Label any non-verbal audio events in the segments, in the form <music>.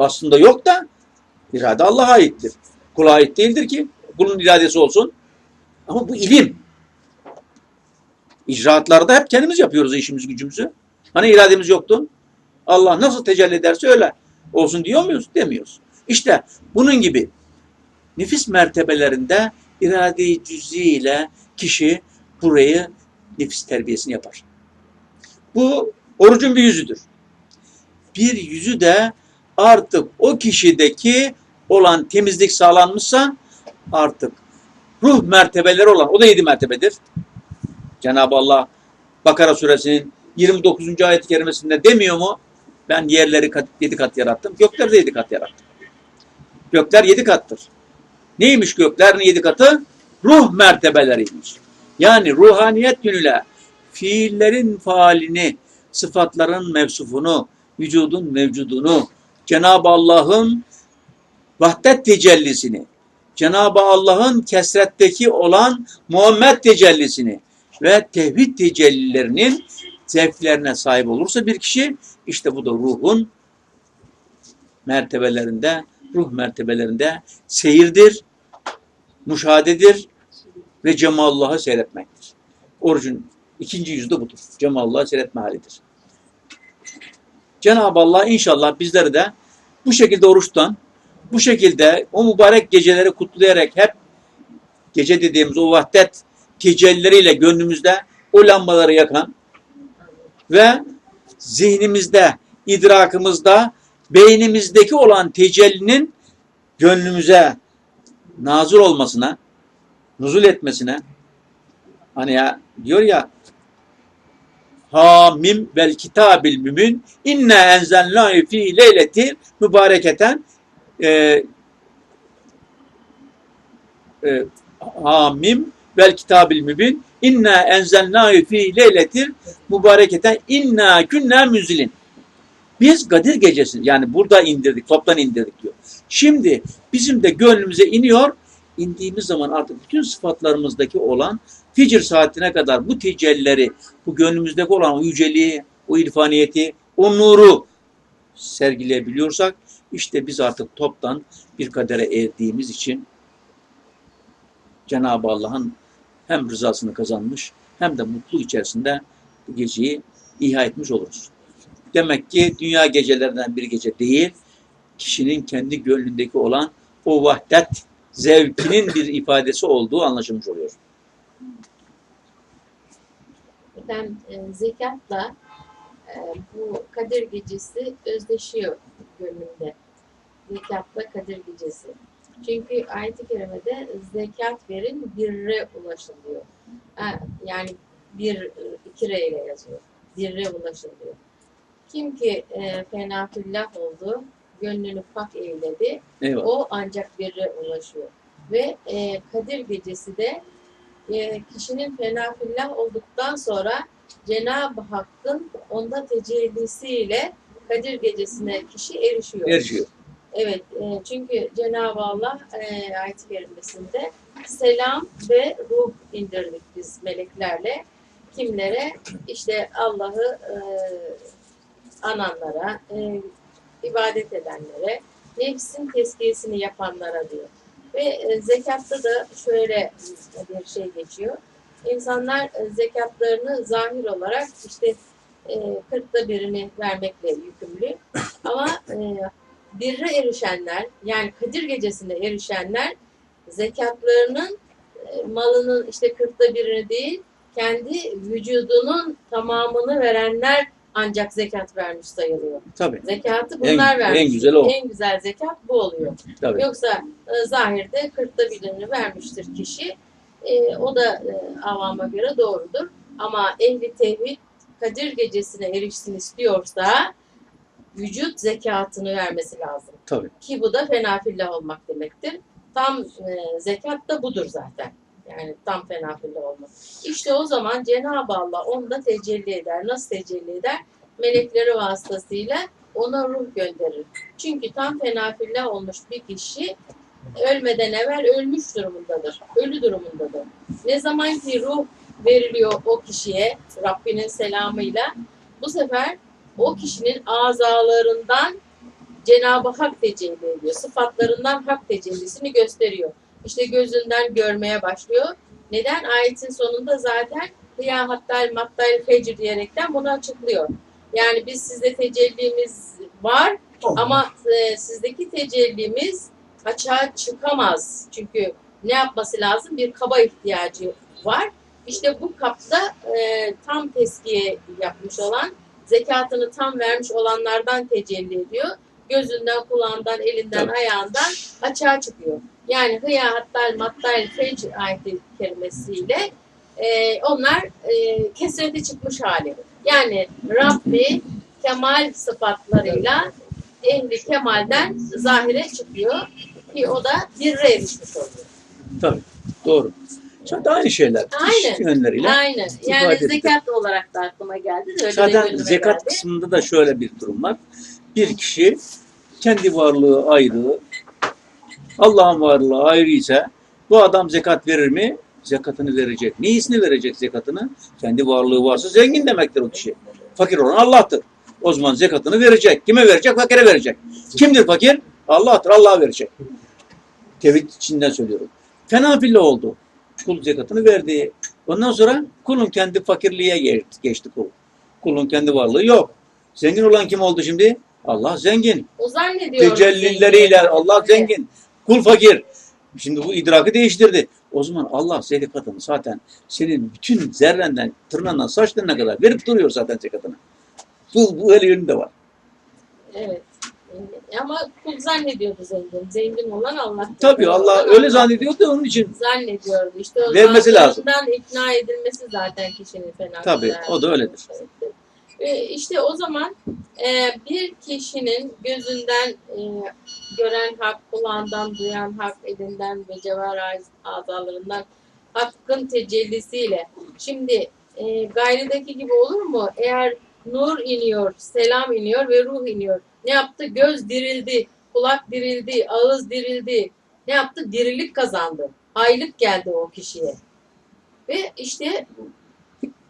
Aslında yok da irade Allah'a aittir. Kula ait değildir ki kulun iradesi olsun. Ama bu ilim. İcraatlarda hep kendimiz yapıyoruz işimiz gücümüzü. Hani irademiz yoktu? Allah nasıl tecelli ederse öyle olsun diyor muyuz? Demiyoruz. İşte bunun gibi nefis mertebelerinde irade-i ile kişi burayı nefis terbiyesini yapar. Bu orucun bir yüzüdür. Bir yüzü de artık o kişideki olan temizlik sağlanmışsa artık ruh mertebeleri olan, o da yedi mertebedir. Cenab-ı Allah Bakara suresinin 29. ayet-i kerimesinde demiyor mu? Ben yerleri kat, yedi kat yarattım, gökleri de yedi kat yarattım. Gökler yedi kattır. Neymiş göklerin yedi katı? Ruh mertebeleriymiş. Yani ruhaniyet yönüyle fiillerin faalini, sıfatların mevsufunu, vücudun mevcudunu, Cenab-ı Allah'ın vahdet tecellisini, Cenab-ı Allah'ın kesretteki olan Muhammed tecellisini ve tevhid tecellilerinin zevklerine sahip olursa bir kişi, işte bu da ruhun mertebelerinde, ruh mertebelerinde seyirdir, müşahededir ve Cemalullah'ı seyretmektir. Orucun ikinci yüzü de budur. Cemalullah'ı seyretme halidir. Cenab-ı Allah inşallah bizleri de bu şekilde oruçtan, bu şekilde o mübarek geceleri kutlayarak hep gece dediğimiz o vahdet tecellileriyle gönlümüzde o lambaları yakan ve zihnimizde, idrakımızda, beynimizdeki olan tecellinin gönlümüze nazır olmasına, nuzul etmesine, hani ya diyor ya Hamim vel kitabil mümin inna enzelnâhu fî leyleti mübareketen e, e, Hamim vel kitabil mübin inna enzelnâhu fî leyletir mübareketen inna künnâ müzilin. Biz Kadir gecesi yani burada indirdik, toptan indirdik diyor. Şimdi bizim de gönlümüze iniyor. indiğimiz zaman artık bütün sıfatlarımızdaki olan ficir saatine kadar bu tecellileri, bu gönlümüzdeki olan o yüceliği, o irfaniyeti, o nuru sergileyebiliyorsak işte biz artık toptan bir kadere erdiğimiz için Cenab-ı Allah'ın hem rızasını kazanmış hem de mutlu içerisinde bu geceyi ihya etmiş oluruz. Demek ki dünya gecelerinden bir gece değil, kişinin kendi gönlündeki olan o vahdet zevkinin bir ifadesi olduğu anlaşılmış oluyor. Efendim e, zekatla e, bu Kadir Gecesi özdeşiyor gönlümde. Zekatla Kadir Gecesi. Çünkü ayet-i kerimede zekat verin birre ulaşılıyor. Ha, yani bir iki re ile yazıyor. Birre ulaşılıyor. Kim ki e, fenatullah oldu, gönlünü pak eyledi, Eyvallah. o ancak birre ulaşıyor. Ve e, Kadir Gecesi de e, kişinin fenafillah olduktan sonra Cenab-ı Hakk'ın onda tecellisiyle Kadir Gecesi'ne kişi erişiyor. Erişiyor. Evet, e, çünkü Cenab-ı Allah e, ayet-i kerimesinde selam ve ruh indirdik biz meleklerle. Kimlere? İşte Allah'ı e, ananlara, e, ibadet edenlere, nefsin tezkiyesini yapanlara diyor. Ve e, zekatta da şöyle bir şey geçiyor. İnsanlar e, zekatlarını zahir olarak işte e, kırkta birini vermekle yükümlü. Ama e, birre erişenler yani Kadir gecesinde erişenler zekatlarının e, malının işte kırkta birini değil kendi vücudunun tamamını verenler ancak zekat vermiş sayılıyor. Tabii. Zekatı bunlar En- vermiş. en güzeli o. En güzel zekat bu oluyor. Tabii. Yoksa e, zahirde kırkta birini vermiştir kişi. E, o da e, avama göre doğrudur. Ama ehli tevhid Kadir gecesine erişsin istiyorsa vücut zekatını vermesi lazım. Tabii. Ki bu da fenafillah olmak demektir. Tam e, zekat da budur zaten. Yani tam fenafillah olmak. İşte o zaman Cenab-ı Allah onda tecelli eder. Nasıl tecelli eder? Melekleri vasıtasıyla ona ruh gönderir. Çünkü tam fenafillah olmuş bir kişi ölmeden evvel ölmüş durumundadır. Ölü durumundadır. Ne zaman ki ruh veriliyor o kişiye Rabbinin selamıyla bu sefer o kişinin azalarından Cenab-ı Hak tecelli ediyor. Sıfatlarından hak tecellisini gösteriyor. İşte gözünden görmeye başlıyor. Neden? Ayetin sonunda zaten Hıya hattal mattal fecr diyerekten bunu açıklıyor. Yani biz sizde tecellimiz var ama e, sizdeki tecellimiz açığa çıkamaz. Çünkü ne yapması lazım? Bir kaba ihtiyacı var. İşte bu kapta e, tam teskiye yapmış olan, zekatını tam vermiş olanlardan tecelli ediyor. Gözünden, kulağından, elinden, ayağından açığa çıkıyor. Yani hıya hattal mattal fecr ayeti kelimesiyle e, onlar e, kesrete çıkmış hali. Yani Rabbi kemal sıfatlarıyla ehli kemalden zahire çıkıyor ki o da birre erişmiş oluyor. Tabii. Doğru. Zaten aynı şeyler. Aynen. Yönleriyle. Aynen. Yani etti. zekat olarak da aklıma geldi de öyle de Zaten gönlüme zekat geldi. kısmında da şöyle bir durum var. Bir kişi kendi varlığı ayrı, Allah'ın varlığı ayrı ise bu adam zekat verir mi? Zekatını verecek. Neyisini verecek zekatını? Kendi varlığı varsa zengin demektir o kişi. Fakir olan Allah'tır. O zaman zekatını verecek. Kime verecek? Fakire verecek. Kimdir fakir? Allah'tır. Allah'a verecek. Tevhid içinden söylüyorum. Fena filla oldu. Kul zekatını verdi. Ondan sonra kulun kendi fakirliğe ge- geçti kul. Kulun kendi varlığı yok. Zengin olan kim oldu şimdi? Allah zengin. O zannediyor. Tecellileriyle. Allah zengin. Kul fakir. Şimdi bu idrakı değiştirdi. O zaman Allah zekatını zaten senin bütün zerrenden, tırnağından, saçlarına kadar verip duruyor zaten zekatını. Bu, bu el yönünde var. Evet. Ama kul zannediyordu zengin. Zengin olan Allah. Tabii Allah öyle zannediyor da onun için. Zannediyordu. İşte o Vermesi lazım. ikna edilmesi zaten kişinin fena. Tabii o da öyledir. İşte o zaman e, bir kişinin gözünden e, gören hak, kulağından duyan hak, elinden ve cevher azalarından hakkın tecellisiyle şimdi e, gayredeki gibi olur mu? Eğer nur iniyor, selam iniyor ve ruh iniyor. Ne yaptı? Göz dirildi, kulak dirildi, ağız dirildi. Ne yaptı? Dirilik kazandı. Aylık geldi o kişiye. Ve işte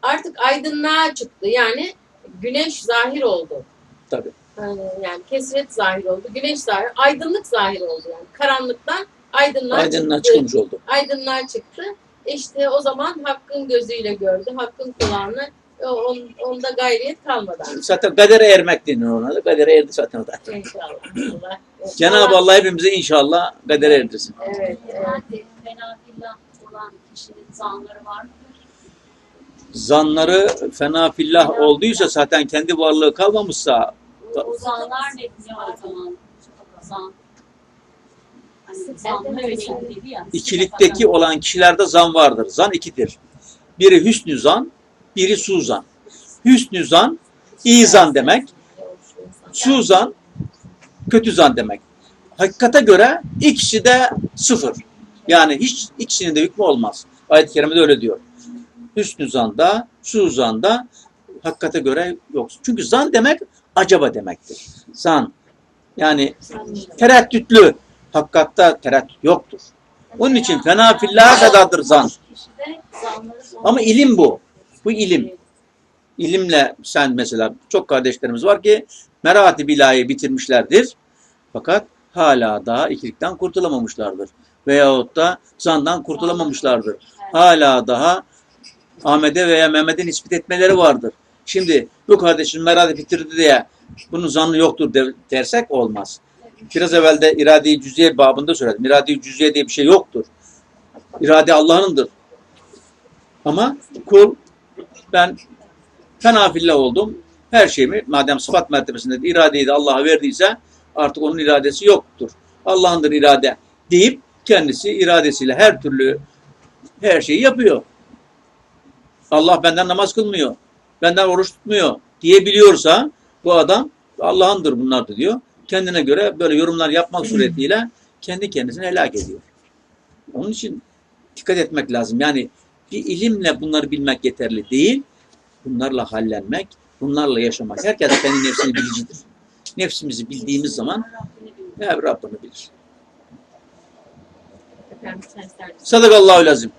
artık aydınlığa çıktı. Yani güneş zahir oldu. Tabii. Yani, yani kesret zahir oldu. Güneş zahir, aydınlık zahir oldu yani. Karanlıktan aydınlığa, Aydınlığa çıktı. çıkmış oldu. Aydınlığa çıktı. İşte o zaman hakkın gözüyle gördü. Hakkın kulağını on, onda gayriyet kalmadı artık. Zaten kadere ermek deniyor ona da. Kadere erdi zaten o da. İnşallah. Allah. <laughs> Cenab-ı Allah hepimizi inşallah kadere erdirsin. Evet, fena fillah olan kişinin zanları var mıdır? Zanları fena fillah olduysa zaten kendi varlığı kalmamışsa O, o zanlar ne, o zaman? Zan. Hani ya. ikilikteki olan kişilerde zan vardır. Zan ikidir. Biri hüsnü zan, biri suzan. Hüsnü zan, iyi zan demek. Suzan, kötü zan demek. Hakikate göre ikisi de sıfır. Yani hiç ikisinin de hükmü olmaz. Ayet-i Kerime'de öyle diyor. Hüsnü zanda, suzanda hakikate göre yok. Çünkü zan demek acaba demektir. Zan. Yani tereddütlü. Hakikatta tereddüt yoktur. Onun için fena fillaha kadardır zan. Ama ilim bu. Bu ilim. İlimle sen mesela çok kardeşlerimiz var ki meratib ilahi bitirmişlerdir. Fakat hala daha ikilikten kurtulamamışlardır. Veyahut da zandan kurtulamamışlardır. Hala daha Ahmet'e veya Mehmet'e nispet etmeleri vardır. Şimdi bu kardeşim meratib bitirdi diye bunun zannı yoktur de- dersek olmaz. Biraz evvel de irade-i cüziye babında söyledim. İrade-i cüziye diye bir şey yoktur. İrade Allah'ındır. Ama kul ben fena fillah oldum. Her şeyimi madem sıfat mertebesinde de iradeyi de Allah'a verdiyse artık onun iradesi yoktur. Allah'ındır irade deyip kendisi iradesiyle her türlü her şeyi yapıyor. Allah benden namaz kılmıyor. Benden oruç tutmuyor diyebiliyorsa bu adam Allah'ındır bunlar da diyor. Kendine göre böyle yorumlar yapmak suretiyle kendi kendisini helak ediyor. Onun için dikkat etmek lazım. Yani bir ilimle bunları bilmek yeterli değil. Bunlarla hallenmek, bunlarla yaşamak. Herkes kendi nefsini bilicidir. Nefsimizi bildiğimiz zaman Rabbini bilir. Sadakallahu lazım.